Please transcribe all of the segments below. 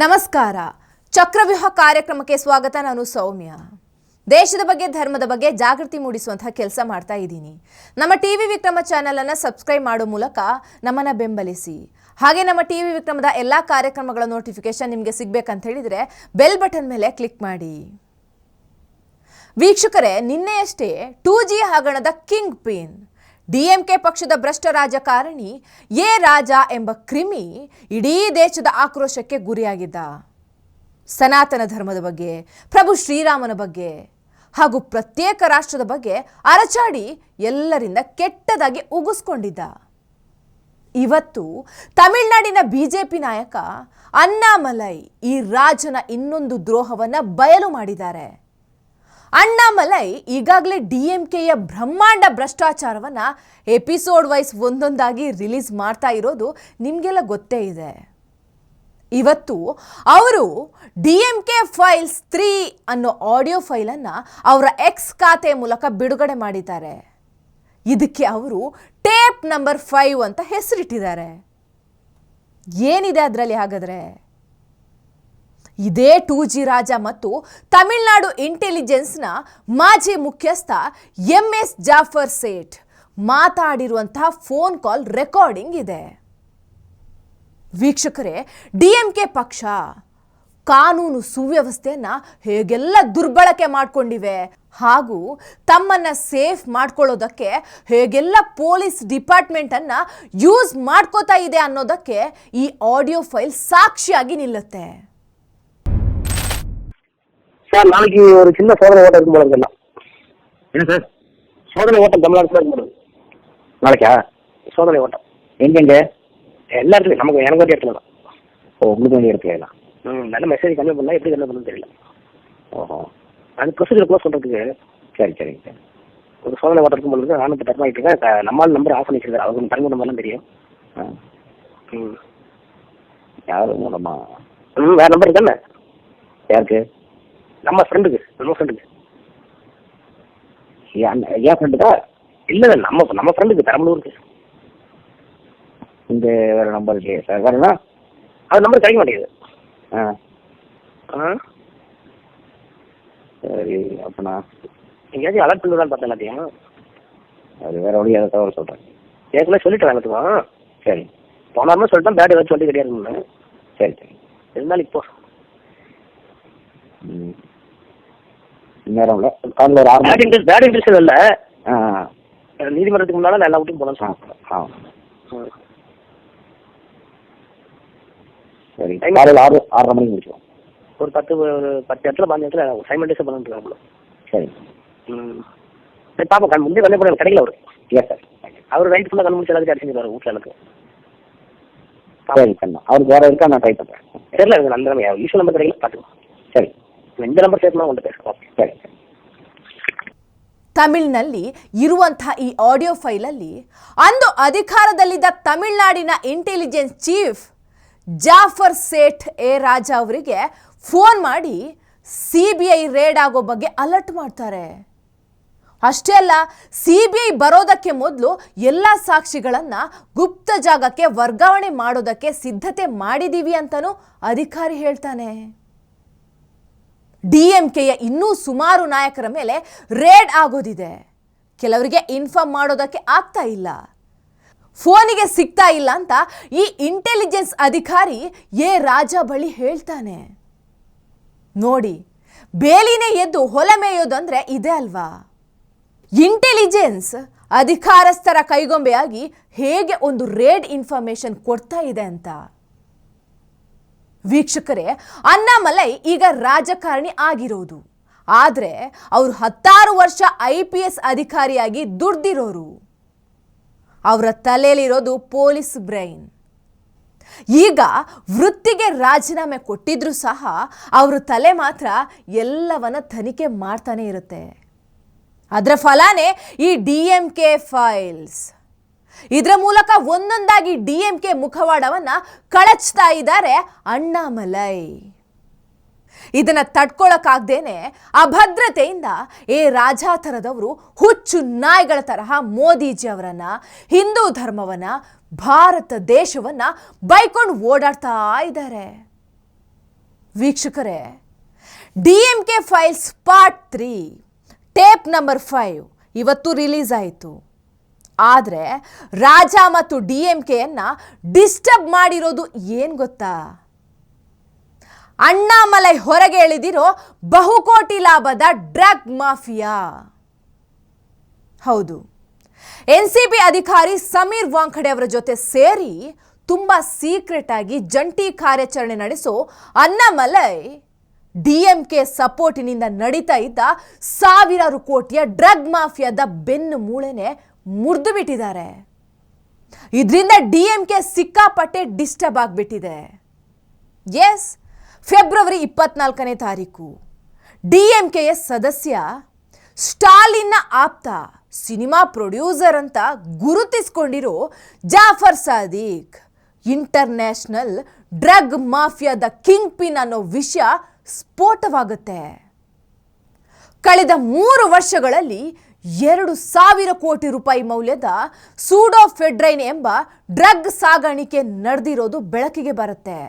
ನಮಸ್ಕಾರ. ಚಕ್ರವ್ಯೂಹ ಕಾರ್ಯಕ್ರಮಕ್ಕೆ ಸ್ವಾಗತ. ನಾನು ಸೌಮ್ಯ. ದೇಶದ ಬಗ್ಗೆ, ಧರ್ಮದ ಬಗ್ಗೆ ಜಾಗೃತಿ ಮೂಡಿಸುವಂತಹ ಕೆಲಸ ಮಾಡ್ತಾ ಇದ್ದೀನಿ. ನಮ್ಮ ಟಿ ವಿ ವಿಕ್ರಮ ಚಾನೆಲ್ ಅನ್ನ ಸಬ್ಸ್ಕ್ರೈಬ್ ಮಾಡೋ ಮೂಲಕ ನಮ್ಮನ್ನು ಬೆಂಬಲಿಸಿ. ಹಾಗೆ ನಮ್ಮ ಟಿ ವಿ ವಿಕ್ರಮದ ಎಲ್ಲ ಕಾರ್ಯಕ್ರಮಗಳ ನೋಟಿಫಿಕೇಶನ್ ನಿಮಗೆ ಸಿಗ್ಬೇಕಂತ ಹೇಳಿದ್ರೆ ಬೆಲ್ ಬಟನ್ ಮೇಲೆ ಕ್ಲಿಕ್ ಮಾಡಿ. ವೀಕ್ಷಕರೇ, ನಿನ್ನೆಯಷ್ಟೇ ಟೂ ಜಿ ಹಗರಣದ ಕಿಂಗ್ ಪಿನ್. ಡಿಎಂಕೆ ಪಕ್ಷದ ಭ್ರಷ್ಟ ರಾಜಕಾರಣಿ ಎ ರಾಜ ಎಂಬ ಕ್ರಿಮಿ ಇಡೀ ದೇಶದ ಆಕ್ರೋಶಕ್ಕೆ ಗುರಿಯಾಗಿದ್ದ. ಸನಾತನ ಧರ್ಮದ ಬಗ್ಗೆ, ಪ್ರಭು ಶ್ರೀರಾಮನ ಬಗ್ಗೆ ಹಾಗೂ ಪ್ರತ್ಯೇಕ ರಾಷ್ಟ್ರದ ಬಗ್ಗೆ ಅರಚಾಡಿ ಎಲ್ಲರಿಂದ ಕೆಟ್ಟದಾಗಿ ಉಗಿಸ್ಕೊಂಡಿದ್ದ. ಇವತ್ತು ತಮಿಳುನಾಡಿನ ಬಿಜೆಪಿ ನಾಯಕ ಅಣ್ಣಾಮಲೈ ಈ ರಾಜನ ಇನ್ನೊಂದು ದ್ರೋಹವನ್ನು ಬಯಲು ಮಾಡಿದ್ದಾರೆ. ಅಣ್ಣಾಮಲೈ ಈಗಾಗಲೇ ಡಿ ಎಂ ಕೆಯ ಬ್ರಹ್ಮಾಂಡ ಭ್ರಷ್ಟಾಚಾರವನ್ನ ಎಪಿಸೋಡ್ ವೈಸ್ ಒಂದೊಂದಾಗಿ ರಿಲೀಸ್ ಮಾಡ್ತಾ ಇರೋದು ನಿಮಗೆಲ್ಲ ಗೊತ್ತೇ ಇದೆ. ಇವತ್ತು ಅವರು D M K files three ಅನ್ನೋ ಆಡಿಯೋ ಫೈಲನ್ನು ಅವರ ಎಕ್ಸ್ ಖಾತೆ ಮೂಲಕ ಬಿಡುಗಡೆ ಮಾಡಿದ್ದಾರೆ. ಇದಕ್ಕೆ ಅವರು ಟೇಪ್ ನಂಬರ್ ಫೈವ್ ಅಂತ ಹೆಸರಿಟ್ಟಿದ್ದಾರೆ. ಏನಿದೆ ಅದರಲ್ಲಿ ಹಾಗಾದ್ರೆ? ಇದೇ ಟೂ ಜಿ ರಾಜ ಮತ್ತು ತಮಿಳುನಾಡು ಇಂಟೆಲಿಜೆನ್ಸ್ನ ಮಾಜಿ ಮುಖ್ಯಸ್ಥ ಎಂ ಎಸ್ ಜಾಫರ್ ಸೇಠ್ ಮಾತಾಡಿರುವಂತಹ ಫೋನ್ ಕಾಲ್ ರೆಕಾರ್ಡಿಂಗ್ ಇದೆ. ವೀಕ್ಷಕರೇ ಡಿ ಪಕ್ಷ ಕಾನೂನು ಸುವ್ಯವಸ್ಥೆಯನ್ನ ಹೇಗೆಲ್ಲ ದುರ್ಬಳಕೆ ಮಾಡಿಕೊಂಡಿವೆ ಹಾಗೂ ತಮ್ಮನ್ನ ಸೇಫ್ ಮಾಡ್ಕೊಳ್ಳೋದಕ್ಕೆ ಹೇಗೆಲ್ಲ ಪೊಲೀಸ್ ಡಿಪಾರ್ಟ್ಮೆಂಟ್ ಡಿಪಾರ್ಟ್ಮೆಂಟನ್ನು ಯೂಸ್ ಮಾಡ್ಕೋತಾ ಇದೆ ಅನ್ನೋದಕ್ಕೆ ಈ ಆಡಿಯೋ ಫೈಲ್ ಸಾಕ್ಷಿಯಾಗಿ ನಿಲ್ಲುತ್ತೆ. சார் நாளைக்கு ஒரு சின்ன சோதனை ஓட்டம் இருக்கும் போல இருக்குல்ல என்ன சார்? சோதனை ஓட்டம் தமிழ்நாடு இருக்கும் போல. நாளைக்கா? சோதனை ஓட்டம். எங்கெங்க? எல்லா இடத்துலையும். நமக்கு எனக்கு வேண்டிய இடத்துல தான். ஓ உங்களுக்கு வேண்டிய இடத்துல ம் நல்ல மெசேஜ் கன்வே பண்ணால் எப்படி கன்வே பண்ணணும்னு தெரியல. ஓஹோ. அது ப்ரொசீஜர் க்ளோஸ் பண்ணுறதுக்கு சரி சரிங்க சார். ஒரு சோதனை ஓட்டம் இருக்கும் இருக்கு. நானும் இப்போ டர்ன் ஆகிட்டு இருக்கேன். நம்மால் நம்பர் ஆஃப் பண்ணி வச்சிருக்காரு அவருக்கு தங்க நம்பர்லாம் தெரியும். ம். யார் மூலமா? ம் வேறு நம்பர் தானே யாருக்கு? நம்ம ஃப்ரெண்டுக்கு நம்ம ஃப்ரெண்டுக்கு என் என் ஃப்ரெண்டுக்கா இல்லை நம்ம நம்ம ஃப்ரெண்டுக்கு பெரம்பலூருக்கு. இந்த வேறு நம்பர் இல்லையே சார் வேறுனா அது நம்பர் கிடைக்க மாட்டேங்குது. ஆ. ஆ? சரி அப்போனா. எங்கேயாச்சும் அலர்ட் பண்ணுதான்னு பார்த்தேன் எல்லாத்தையும். அது வேறு வழி அதை தவிர சொல்கிறேன் ஏற்கனவே சொல்லிட்டேன் எல்லாத்துக்கும். சரி. போனாருமே சொல்லிட்டேன் பேட் ஏதாச்சும் வண்டி கிடையாதுன்னு சரி சரி. இருந்தாலும் இப்போ ம் நேரம் இல்லை காலையில் ஒரு ஆறு பேட் இன்ட்ரெஸ்ட் பேட் இன்ட்ரெஸ்ட் இல்லை நீதிமன்றத்துக்கு முன்னால நான் எல்லா ஆ சொன்னேன் ஆ சரி காலையில் ஆறு ஆறரை மணிக்கு முடிச்சிடுவோம் ஒரு பத்து ஒரு பத்து இடத்துல பாஞ்சு இடத்துல சைமண்டேஸாக பண்ணிட்டு சரி. ம். சரி பாப்போம். கண் முந்தைய போட எனக்கு கிடைக்கல அவரு. எஸ் சார் அவர் ரைட் ஃபுல்லாக கண் முடிச்சு எல்லாத்தையும் அடிச்சுருக்காரு வீட்டில் எனக்கு சரி கண்ணா அவருக்கு வேறு இருக்கா? நான் ட்ரை பண்ணுறேன் தெரியல எனக்கு நம்பர் யூஸ்வல் நம்பர் கிடைக்கல பார்த்துக்கோ சரி. இந்த நம்பர் சேர்த்துனா உங்கள்கிட்ட பேசுவோம். ಸರಿ ತಮಿಳಿನಲ್ಲಿ ಇರುವಂತಹ ಈ ಆಡಿಯೋ ಫೈಲಲ್ಲಿ ಅಂದು ಅಧಿಕಾರದಲ್ಲಿದ್ದ ತಮಿಳುನಾಡಿನ intelligence chief Jaffer Sait A Raja ಅವರಿಗೆ ಫೋನ್ ಮಾಡಿ ಸಿ ಬಿ ಐ ರೇಡ್ ಆಗೋ ಬಗ್ಗೆ ಅಲರ್ಟ್ ಮಾಡ್ತಾರೆ. ಅಷ್ಟೇ ಅಲ್ಲ ಸಿ ಬಿ ಐ ಬರೋದಕ್ಕೆ ಮೊದಲು ಎಲ್ಲ ಸಾಕ್ಷಿಗಳನ್ನು ಗುಪ್ತ ಜಾಗಕ್ಕೆ ವರ್ಗಾವಣೆ ಮಾಡೋದಕ್ಕೆ ಸಿದ್ಧತೆ ಮಾಡಿದ್ದೀವಿ ಅಂತಲೂ ಅಧಿಕಾರಿ ಹೇಳ್ತಾನೆ. ಡಿಎಂಕೆಯ ಇನ್ನೂ ಸುಮಾರು ನಾಯಕರ ಮೇಲೆ ರೇಡ್ ಆಗೋದಿದೆ. ಕೆಲವರಿಗೆ ಇನ್ಫಾರ್ಮ್ ಮಾಡೋದಕ್ಕೆ ಆಗ್ತಾ ಇಲ್ಲ. ಫೋನಿಗೆ ಸಿಗ್ತಾ ಇಲ್ಲ ಅಂತ ಈ ಇಂಟೆಲಿಜೆನ್ಸ್ ಅಧಿಕಾರಿ ಎ ರಾಜ ಬಳಿ ಹೇಳ್ತಾನೆ. ನೋಡಿ, ಬೇಲಿನೇ ಎದ್ದು ಹೊಲ ಮೇಯೋದಂದ್ರೆ ಇದೆ ಅಲ್ವಾ? ಇಂಟೆಲಿಜೆನ್ಸ್ ಅಧಿಕಾರಸ್ಥರ ಕೈಗೊಂಬೆಯಾಗಿ ಹೇಗೆ ಒಂದು ರೇಡ್ ಇನ್ಫಾರ್ಮೇಶನ್ ಕೊಡ್ತಾ ಇದೆ ಅಂತ? ವೀಕ್ಷಕರೇ, ಅಣ್ಣಾಮಲೈ ಈಗ ರಾಜಕಾರಣಿ ಆಗಿರೋದು. ಆದರೆ ಅವರು ಹತ್ತಾರು ವರ್ಷ ಐ ಪಿ ಎಸ್ ಅಧಿಕಾರಿಯಾಗಿ ದುಡ್ದಿರೋರು. ಅವರ ತಲೆಯಲ್ಲಿರೋದು ಪೊಲೀಸ್ ಬ್ರೈನ್. ಈಗ ವೃತ್ತಿಗೆ ರಾಜೀನಾಮೆ ಕೊಟ್ಟಿದ್ರು ಸಹ ಅವರ ತಲೆ ಮಾತ್ರ ಎಲ್ಲವನ್ನ ತನಿಖೆ ಮಾಡ್ತಾನೆ ಇರುತ್ತೆ. ಅದರ ಫಲಾನೇ ಈ ಡಿ ಎಂ ಕೆ ಫೈಲ್ಸ್. ಇದರ ಮೂಲಕ ಒಂದೊಂದಾಗಿ ಡಿ ಎಂ ಕೆ ಮುಖವಾಡವನ್ನ ಕಳಚ್ತಾ ಇದ್ದಾರೆ ಅಣ್ಣಾಮಲೈ. ಇದನ್ನ ತಡ್ಕೊಳಕ್ಕಾಗ್ದೇನೆ ಅಭದ್ರತೆಯಿಂದ ಏ ರಾಜಾತರದವರು ಹುಚ್ಚು ನಾಯಿಗಳ ತರಹ ಮೋದಿಜಿ ಅವರನ್ನ, ಹಿಂದೂ ಧರ್ಮವನ್ನ, ಭಾರತ ದೇಶವನ್ನ ಬೈಕೊಂಡು ಓಡಾಡ್ತಾ ಇದ್ದಾರೆ. ವೀಕ್ಷಕರೇ D M K files part three, tape number five, ಇವತ್ತು ರಿಲೀಸ್ ಆಯಿತು. ಆದರೆ ರಾಜ ಮತ್ತು ಡಿ ಎಂ ಕೆಯನ್ನು ಡಿಸ್ಟರ್ಬ್ ಮಾಡಿರೋದು ಏನು ಗೊತ್ತಾ? ಅಣ್ಣಾಮಲೈ ಹೊರಗೆ ಎಳೆದಿರೋ ಬಹುಕೋಟಿ ಲಾಭದ ಡ್ರಗ್ ಮಾಫಿಯಾ. ಹೌದು. ಎನ್ ಸಿ ಬಿ ಅಧಿಕಾರಿ ಸಮೀರ್ ವಾಂಖಡೆ ಅವರ ಜೊತೆ ಸೇರಿ ತುಂಬ ಸೀಕ್ರೆಟ್ ಆಗಿ ಜಂಟಿ ಕಾರ್ಯಾಚರಣೆ ನಡೆಸೋ ಅಣ್ಣಾಮಲೈ ಡಿ ಎಂ ಕೆ ಸಪೋರ್ಟಿನಿಂದ ನಡೀತಾ ಇದ್ದ ಸಾವಿರಾರು ಕೋಟಿಯ ಡ್ರಗ್ ಮಾಫಿಯಾದ ಬೆನ್ನು ಮೂಳೆನೆ ಮುರಿದು ಬಿಟ್ಟಿದ್ದಾರೆ ಇದರಿಂದ ಡಿ ಎಂ ಕೆ ಸಿಕ್ಕಾಪಟ್ಟೆ ಡಿಸ್ಟರ್ಬ್ ಆಗಿಬಿಟ್ಟಿದೆ. ಎಸ್, ಫೆಬ್ರವರಿ ಇಪ್ಪತ್ನಾಲ್ಕನೇ ತಾರೀಕು. ಡಿ ಎಂ ಕೆಯ ಸದಸ್ಯ ಸ್ಟಾಲಿನ್ನ ಆಪ್ತ, ಸಿನಿಮಾ ಪ್ರೊಡ್ಯೂಸರ್ ಅಂತ ಗುರುತಿಸ್ಕೊಂಡಿರೋ ಜಾಫರ್ ಸಾದೀಕ್. ಇಂಟರ್ನ್ಯಾಷನಲ್ ಡ್ರಗ್ ಮಾಫಿಯಾದ ಕಿಂಗ್ ಪಿನ್ ಅನ್ನೋ ವಿಷಯ ಸ್ಫೋಟವಾಗುತ್ತೆ. ಕಳೆದ ಮೂರು ವರ್ಷಗಳಲ್ಲಿ ಎರಡು ಸಾವಿರ ಕೋಟಿ ರೂಪಾಯಿ ಮೌಲ್ಯದ ಸೂಡೋಫೆಡ್ರೈನ್ ಎಂಬ ಡ್ರಗ್ ಸಾಗಾಣಿಕೆ ನಡೆದಿರೋದು ಬೆಳಕಿಗೆ ಬರುತ್ತೆ.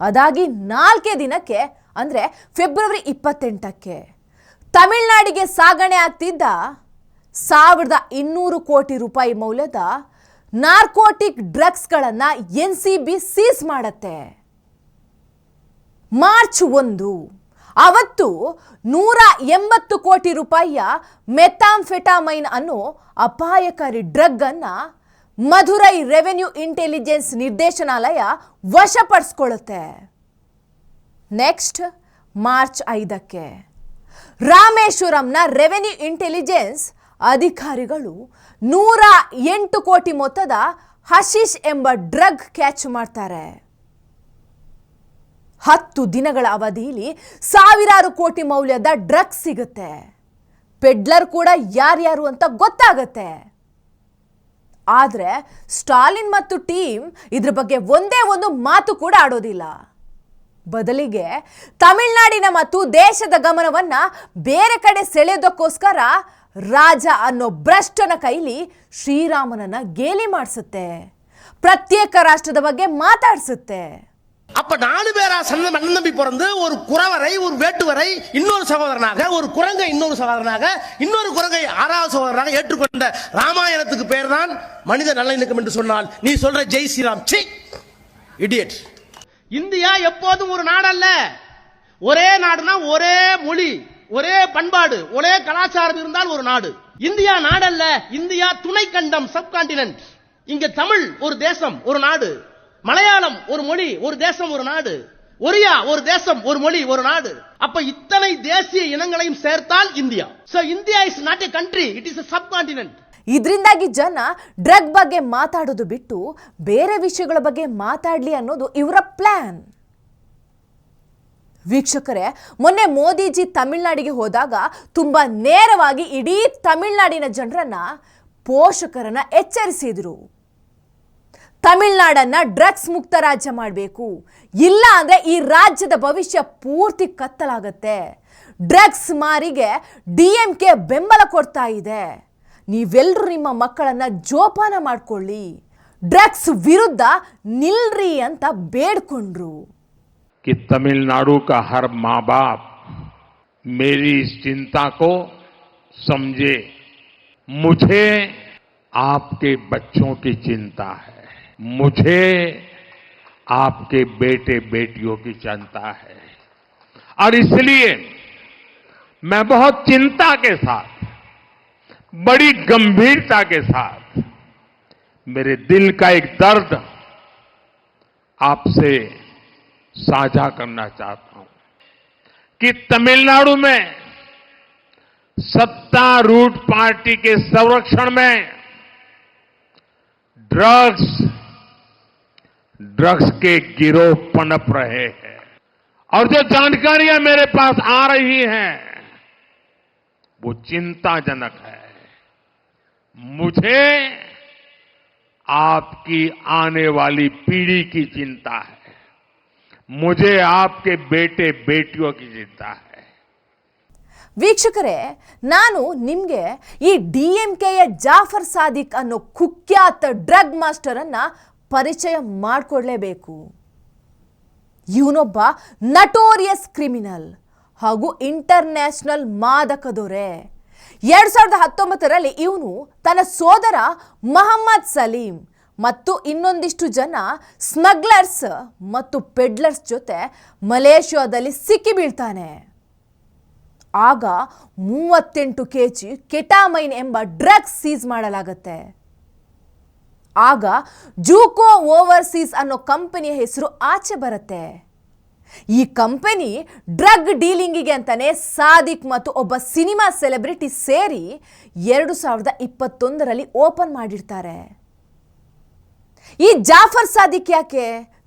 ಅದಾಗಿ ನಾಲ್ಕೇ ದಿನಕ್ಕೆ, ಅಂದರೆ ಫೆಬ್ರವರಿ ಇಪ್ಪತ್ತೆಂಟಕ್ಕೆ, ತಮಿಳುನಾಡಿಗೆ ಸಾಗಣೆ ಆಗ್ತಿದ್ದ ಸಾವಿರದ ಇನ್ನೂರು ಕೋಟಿ ರೂಪಾಯಿ ಮೌಲ್ಯದ ನಾರ್ಕೋಟಿಕ್ ಡ್ರಗ್ಸ್ಗಳನ್ನು ಎನ್ ಸಿ ಬಿ ಸೀಸ್ ಮಾಡತ್ತೆ. ಮಾರ್ಚ್ ಒಂದು. ಅವತ್ತು ನೂರ ಎಂಬತ್ತು ಕೋಟಿ ರೂಪಾಯಿಯ ಮೆಥಾಂಫೆಟಾಮೈನ್ ಅನ್ನೋ ಅಪಾಯಕಾರಿ ಡ್ರಗ್ ಅನ್ನ ಮಧುರೈ ರೆವೆನ್ಯೂ ಇಂಟೆಲಿಜೆನ್ಸ್ ನಿರ್ದೇಶನಾಲಯ ವಶಪಡಿಸ್ಕೊಳ್ಳುತ್ತೆ. ನೆಕ್ಸ್ಟ್, ಮಾರ್ಚ್ ಐದಕ್ಕೆ ರಾಮೇಶ್ವರಂನ ರೆವೆನ್ಯೂ ಇಂಟೆಲಿಜೆನ್ಸ್ ಅಧಿಕಾರಿಗಳು ನೂರ ಎಂಟು ಕೋಟಿ ಮೊತ್ತದ ಹಶೀಶ್ ಎಂಬ ಡ್ರಗ್ ಕ್ಯಾಚ್ ಮಾಡ್ತಾರೆ. ಹತ್ತು ದಿನಗಳ ಅವಧಿಯಲ್ಲಿ ಸಾವಿರಾರು ಕೋಟಿ ಮೌಲ್ಯದ ಡ್ರಗ್ಸ್ ಸಿಗುತ್ತೆ. ಪೆಡ್ಲರ್ ಕೂಡ ಯಾರ್ಯಾರು ಅಂತ ಗೊತ್ತಾಗತ್ತೆ. ಆದರೆ ಸ್ಟಾಲಿನ್ ಮತ್ತು ಟೀಮ್ ಇದ್ರ ಬಗ್ಗೆ ಒಂದೇ ಒಂದು ಮಾತು ಕೂಡ ಆಡೋದಿಲ್ಲ. ಬದಲಿಗೆ ತಮಿಳುನಾಡಿನ ಮತ್ತು ದೇಶದ ಗಮನವನ್ನು ಬೇರೆ ಕಡೆ ಸೆಳೆಯೋದಕ್ಕೋಸ್ಕರ ರಾಜ ಅನ್ನೋ ಭ್ರಷ್ಟನ ಕೈಲಿ ಶ್ರೀರಾಮನನ್ನ ಗೇಲಿ ಮಾಡಿಸುತ್ತೆ. ಪ್ರತ್ಯೇಕ ರಾಷ್ಟ್ರದ ಬಗ್ಗೆ ಮಾತಾಡಿಸುತ್ತೆ. அப்ப நாலு பேரா சந்த மண்ணன் தம்பி பிறந்து ஒரு குறவரை ஒரு வேட்டுவரை இன்னொரு சகோதரனாக ஒரு குரங்கை இன்னொரு சகோதரனாக இன்னொரு குரங்கை ஆறாவது சகோதரனாக ஏற்றுக்கொண்ட ராமாயணத்துக்கு பெயர் தான் மனித நல்லிணக்கம் என்று சொன்னால் நீ சொல்ற ஜெய் ஸ்ரீராம். சி இடியட் இந்தியா எப்போதும் ஒரு நாடல்ல. ஒரே நாடுனா ஒரே மொழி ஒரே பண்பாடு ஒரே கலாச்சாரம் இருந்தால் ஒரு நாடு. இந்தியா நாடல்ல இந்தியா துணை கண்டம் சப்கான்டினென்ட் இங்க தமிழ் ஒரு தேசம் ஒரு நாடு. மலையாளம் ஒரு மொழி ஒரு தேசம் ஒரு நாடு ஒரியா ஒரு தேசம் ஒரு மொழி ஒரு நாடு அப்ப இத்தனை தேசிய இனங்களையும் சேர்த்தால் India so India is not a country it is a subcontinent ಇದರಿಂದಾಗಿ ಜನ ಡ್ರಗ್ ಬಗ್ಗೆ ಮಾತಾಡೋದು ಬಿಟ್ಟು ಬೇರೆ ವಿಷಯಗಳ ಬಗ್ಗೆ ಮಾತಾಡ್ಲಿ ಅನ್ನೋದು ಇವರ ಪ್ಲಾನ್ ವೀಕ್ಷಕರೇ ಮೊನ್ನೆ ಮೋದಿಜಿ ತಮಿಳ್ನಾಡಿಗೆ ಹೋದಾಗ ತುಂಬಾ ನೇರವಾಗಿ ಇಡೀ ತಮಿಳ್ನಾಡಿನ ಜನರನ್ನ ಪೋಷಕರನ್ನ ಎಚ್ಚರಿಸಿದ್ರು ತಮಿಳ್ನಾಡನ್ನ ಡ್ರಗ್ಸ್ ಮುಕ್ತ ರಾಜ್ಯ ಮಾಡಬೇಕು ಇಲ್ಲ ಅಂದ್ರೆ ಈ ರಾಜ್ಯದ ಭವಿಷ್ಯ ಪೂರ್ತಿ ಕತ್ತಲಾಗತ್ತೆ ಡ್ರಗ್ಸ್ ಮಾರಿಗೆ ಡಿ ಎಂ ಕೆ ಬೆಂಬಲ ಕೊಡ್ತಾ ಇದೆ ನೀವೆಲ್ಲರೂ ನಿಮ್ಮ ಮಕ್ಕಳನ್ನ ಜೋಪಾನ ಮಾಡ್ಕೊಳ್ಳಿ ಡ್ರಗ್ಸ್ ವಿರುದ್ಧ ನಿಲ್ರಿ ಅಂತ ಬೇಡ್ಕೊಂಡ್ರು कि तमिलनाडु का हर माँ बाप मेरी इस चिंता को समझे मुझे आपके बच्चों की चिंता है मुझे आपके बेटे बेटियों की चिंता है। और इसलिए मैं बहुत चिंता के साथ, बड़ी गंभीरता के साथ मेरे दिल का एक दर्द आपसे साझा करना चाहता हूँ कि तमिलनाडु में सत्तारूढ़ पार्टी के संरक्षण में ड्रग्स ड्रग्स के गिरोह पनप रहे हैं और जो जानकारियां मेरे पास आ रही हैं वो चिंताजनक है मुझे आपकी आने वाली पीढ़ी की चिंता है मुझे आपके बेटे बेटियों की चिंता है ವೀಕ್ಷಕರೇ ನಾನು ನಿಮಗೆ ಈ ಡಿ ಎಂ ಕೆಯ ಜಾಫರ್ ಸಾದಿಕ್ ಅನ್ನೋ ಕುಖ್ಯಾತ ಡ್ರಗ್ ಮಾಸ್ಟರ್ ಅನ್ನ ಪರಿಚಯ ಮಾಡಿಕೊಡ್ಲೇಬೇಕು. ಇವನೊಬ್ಬ ನಟೋರಿಯಸ್ ಕ್ರಿಮಿನಲ್ ಹಾಗೂ ಇಂಟರ್ನ್ಯಾಷನಲ್ ಮಾದಕ ದೊರೆ ಎರಡು ಸಾವಿರದ ಹತ್ತೊಂಬತ್ತರಲ್ಲಿ ಇವನು ತನ್ನ ಸೋದರ ಮಹಮ್ಮದ್ ಸಲೀಂ ಮತ್ತು ಇನ್ನೊಂದಿಷ್ಟು ಜನ ಸ್ಮಗ್ಲರ್ಸ್ ಮತ್ತು ಪೆಡ್ಲರ್ಸ್ ಜೊತೆ ಮಲೇಷ್ಯಾದಲ್ಲಿ ಸಿಕ್ಕಿ ಬೀಳ್ತಾನೆ. ಆಗ ಮೂವತ್ತೆಂಟು ಕೆ ಜಿ ಕೆಟಾಮೈನ್ ಎಂಬ ಡ್ರಗ್ಸ್ ಸೀಸ್ ಮಾಡಲಾಗತ್ತೆ. ಆಗ ಜೂಕೋ ಓವರ್ಸೀಸ್ ಅನ್ನೋ ಕಂಪನಿಯ ಹೆಸರು ಆಚೆ ಬರುತ್ತೆ. ಈ ಕಂಪನಿ ಡ್ರಗ್ ಡೀಲಿಂಗಿಗೆ ಅಂತಾನೆ ಸಾದಿಕ್ ಮತ್ತು ಒಬ್ಬ ಸಿನಿಮಾ ಸೆಲೆಬ್ರಿಟಿ ಸೇರಿ ಎರಡು ಸಾವಿರದ ಇಪ್ಪತ್ತೊಂದರಲ್ಲಿ ಓಪನ್ ಮಾಡಿರ್ತಾರೆ. ಈ ಜಾಫರ್ ಸಾದಿಕ್ ಯಾಕೆ?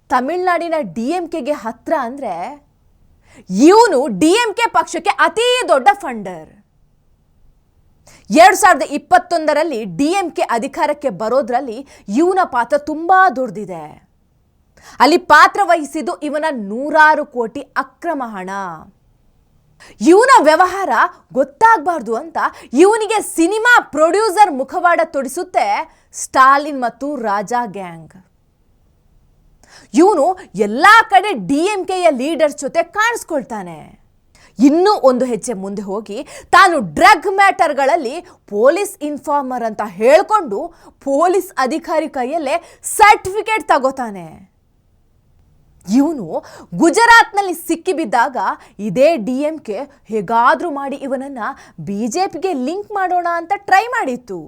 ತಮಿಳ್ನಾಡಿನ ಡಿ ಎಂ ಕೆಗೆ ಹತ್ರ ಅಂದರೆ ಇವನು ಡಿ ಎಂ ಕೆ ಪಕ್ಷಕ್ಕೆ ಅತೀ ದೊಡ್ಡ ಫಂಡರ್. ಎರಡ್ ಸಾವಿರದ ಇಪ್ಪತ್ತೊಂದರಲ್ಲಿ ಡಿ ಎಂ ಕೆ ಅಧಿಕಾರಕ್ಕೆ ಬರೋದ್ರಲ್ಲಿ ಇವನ ಪಾತ್ರ ತುಂಬಾ ದೊಡ್ಡದಿದೆ ಅಲ್ಲಿ ಪಾತ್ರ ವಹಿಸಿದ್ದು ಇವನ ನೂರಾರು ಕೋಟಿ ಅಕ್ರಮ ಹಣ. ಇವನ ವ್ಯವಹಾರ ಗೊತ್ತಾಗಬಾರ್ದು ಅಂತ ಇವನಿಗೆ ಸಿನಿಮಾ ಪ್ರೊಡ್ಯೂಸರ್ ಮುಖವಾಡ ತೊಡಿಸುತ್ತೆ ಸ್ಟಾಲಿನ್ ಮತ್ತು ರಾಜಾ ಗ್ಯಾಂಗ್. ಇವನು ಎಲ್ಲ ಕಡೆ ಡಿ ಎಂ ಕೆಯ ಲೀಡರ್ಸ್ ಜೊತೆ ಕಾಣಿಸ್ಕೊಳ್ತಾನೆ. ಇನ್ನೂ ಒಂದು ಹೆಜ್ಜೆ ಮುಂದೆ ಹೋಗಿ ತಾನು ಡ್ರಗ್ ಮ್ಯಾಟರ್ಗಳಲ್ಲಿ ಪೊಲೀಸ್ ಇನ್ಫಾರ್ಮರ್ ಅಂತ ಹೇಳಿಕೊಂಡು ಪೊಲೀಸ್ ಅಧಿಕಾರಿ ಕೈಯಲ್ಲೇ ಸರ್ಟಿಫಿಕೇಟ್ ತಗೋತಾನೆ. ಇವನು ಗುಜರಾತ್ನಲ್ಲಿ ಸಿಕ್ಕಿಬಿದ್ದಾಗ ಇದೇ ಡಿ ಎಂ ಕೆ ಹೇಗಾದರೂ ಮಾಡಿ ಇವನನ್ನು ಬಿ ಜೆ ಪಿಗೆ ಲಿಂಕ್ ಮಾಡೋಣ ಅಂತ ಟ್ರೈ ಮಾಡಿತ್ತು.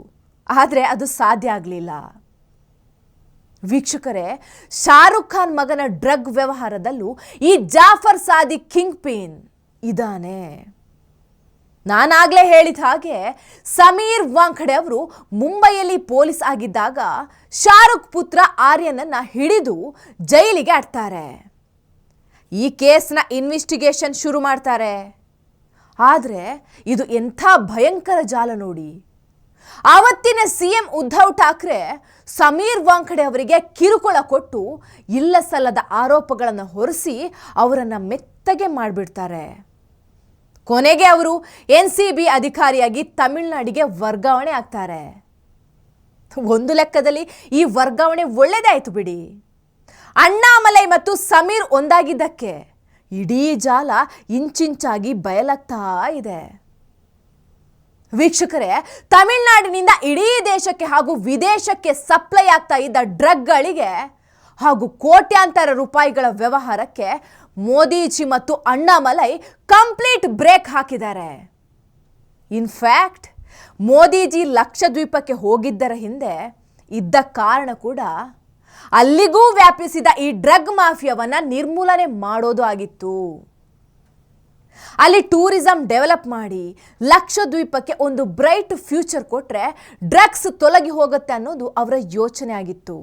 ಆದರೆ ಅದು ಸಾಧ್ಯ ಆಗಲಿಲ್ಲ. ವೀಕ್ಷಕರೇ, ಶಾರುಖ್ ಖಾನ್ ಮಗನ ಡ್ರಗ್ ವ್ಯವಹಾರದಲ್ಲೂ ಈ ಜಾಫರ್ ಸಾದಿ ಕಿಂಗ್ ಪಿನ್ ಇದಾನೆ ನಾನಾಗಲೇ ಹೇಳಿದ ಹಾಗೆ ಸಮೀರ್ ವಾಂಖಡೆ ಅವರು ಮುಂಬೈಯಲ್ಲಿ ಪೊಲೀಸ್ ಆಗಿದ್ದಾಗ ಶಾರುಖ್ ಪುತ್ರ ಆರ್ಯನನ್ನ ಹಿಡಿದು ಜೈಲಿಗೆ ಅಟ್ತಾರೆ ಈ ಕೇಸ್ನ ಇನ್ವೆಸ್ಟಿಗೇಷನ್ ಶುರು ಮಾಡ್ತಾರೆ. ಆದರೆ ಇದು ಎಂಥ ಭಯಂಕರ ಜಾಲ ನೋಡಿ. ಆವತ್ತಿನ ಸಿ ಎಂ ಉದ್ಧವ್ ಠಾಕ್ರೆ ಸಮೀರ್ ವಾಂಖಡೆ ಅವರಿಗೆ ಕಿರುಕುಳ ಕೊಟ್ಟು ಇಲ್ಲ ಸಲ್ಲದ ಆರೋಪಗಳನ್ನು ಹೊರಿಸಿ ಅವರನ್ನು ಮೆತ್ತಗೆ ಮಾಡಿಬಿಡ್ತಾರೆ. ಕೊನೆಗೆ ಅವರು ಎನ್ ಸಿ ಬಿ ಅಧಿಕಾರಿಯಾಗಿ ತಮಿಳುನಾಡಿಗೆ ವರ್ಗಾವಣೆ ಆಗ್ತಾರೆ. ಒಂದು ಲೆಕ್ಕದಲ್ಲಿ ಈ ವರ್ಗಾವಣೆ ಒಳ್ಳೆಯದೇ ಆಯಿತು ಬಿಡಿ. ಅಣ್ಣಾಮಲೈ ಮತ್ತು ಸಮೀರ್ ಒಂದಾಗಿದ್ದಕ್ಕೆ ಇಡೀ ಜಾಲ ಇಂಚಿಂಚಾಗಿ ಬಯಲಾಗ್ತಾ ಇದೆ. ವೀಕ್ಷಕರೇ, ತಮಿಳುನಾಡಿನಿಂದ ಇಡೀ ದೇಶಕ್ಕೆ ಹಾಗೂ ವಿದೇಶಕ್ಕೆ ಸಪ್ಲೈ ಆಗ್ತಾ ಇದ್ದ ಡ್ರಗ್ಗಳಿಗೆ ಹಾಗೂ ಕೋಟ್ಯಾಂತರ ರೂಪಾಯಿಗಳ ವ್ಯವಹಾರಕ್ಕೆ ಮೋದಿಜಿ ಮತ್ತು ಅಣ್ಣಾಮಲೈ ಕಂಪ್ಲೀಟ್ ಬ್ರೇಕ್ ಹಾಕಿದ್ದಾರೆ. ಇನ್ಫ್ಯಾಕ್ಟ್ ಮೋದಿಜಿ ಲಕ್ಷದ್ವೀಪಕ್ಕೆ ಹೋಗಿದ್ದರ ಹಿಂದೆ ಇದ್ದ ಕಾರಣ ಕೂಡ ಅಲ್ಲಿಗೂ ವ್ಯಾಪಿಸಿದ ಈ ಡ್ರಗ್ ಮಾಫಿಯಾವನ್ನು ನಿರ್ಮೂಲನೆ ಮಾಡೋದು ಆಗಿತ್ತು. ಅಲ್ಲಿ ಟೂರಿಸಂ ಡೆವಲಪ್ ಮಾಡಿ ಲಕ್ಷದ್ವೀಪಕ್ಕೆ ಒಂದು ಬ್ರೈಟ್ ಫ್ಯೂಚರ್ ಕೊಟ್ಟರೆ ಡ್ರಗ್ಸ್ ತೊಲಗಿ ಹೋಗುತ್ತೆ ಅನ್ನೋದು ಅವರ ಯೋಚನೆ ಆಗಿತ್ತು.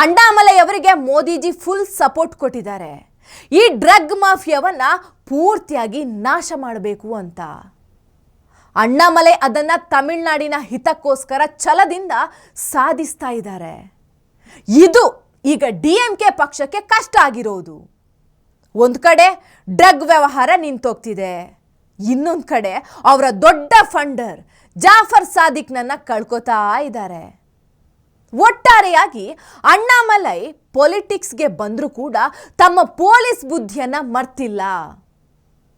ಅಣ್ಣಾಮಲೈ ಅವರಿಗೆ ಮೋದಿಜಿ ಫುಲ್ ಸಪೋರ್ಟ್ ಕೊಟ್ಟಿದ್ದಾರೆ. ಈ ಡ್ರಗ್ ಮಾಫಿಯಾವನ್ನ ಪೂರ್ತಿಯಾಗಿ ನಾಶ ಮಾಡಬೇಕು ಅಂತ. ಅಣ್ಣಾಮಲೈ ಅದನ್ನ ತಮಿಳುನಾಡಿನ ಹಿತಕ್ಕೋಸ್ಕರ ಛಲದಿಂದ ಸಾಧಿಸ್ತಾ ಇದ್ದಾರೆ. ಇದು ಈಗ ಡಿ ಎಂ ಕೆ ಪಕ್ಷಕ್ಕೆ ಕಷ್ಟ ಆಗಿರೋದು. ಒಂದು ಕಡೆ ಡ್ರಗ್ ವ್ಯವಹಾರ ನಿಂತೋಗ್ತಿದೆ. ಇನ್ನೊಂದು ಕಡೆ ಅವರ ದೊಡ್ಡ ಫಂಡರ್ ಜಾಫರ್ ಸಾದಿಕ್ನನ್ನ ಕಳ್ಕೊತಾ ಇದ್ದಾರೆ. ಒಟ್ಟಾರೆಯಾಗಿ ಅಣ್ಣಾಮಲೈ ಪೊಲಿಟಿಕ್ಸ್ಗೆ ಬಂದರೂ ಕೂಡ ತಮ್ಮ ಪೊಲೀಸ್ ಬುದ್ಧಿಯನ್ನು ಮರ್ತಿಲ್ಲ.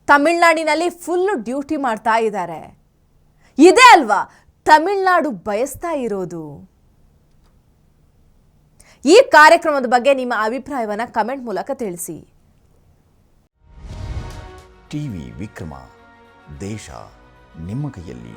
ತಮಿಳ್ನಾಡಿನಲ್ಲಿ ಫುಲ್ ಡ್ಯೂಟಿ ಮಾಡ್ತಾ ಇದ್ದಾರೆ. ಇದೇ ಅಲ್ವಾ? ತಮಿಳ್ನಾಡು ಬಯಸ್ತಾ ಇರೋದು. ಈ ಕಾರ್ಯಕ್ರಮದ ಬಗ್ಗೆ ನಿಮ್ಮ ಅಭಿಪ್ರಾಯವನ್ನು ಕಮೆಂಟ್ ಮೂಲಕ ತಿಳಿಸಿ. ಟಿವಿ ವಿಕ್ರಮ, ದೇಶ ನಿಮ್ಮ ಕೈಯಲ್ಲಿ.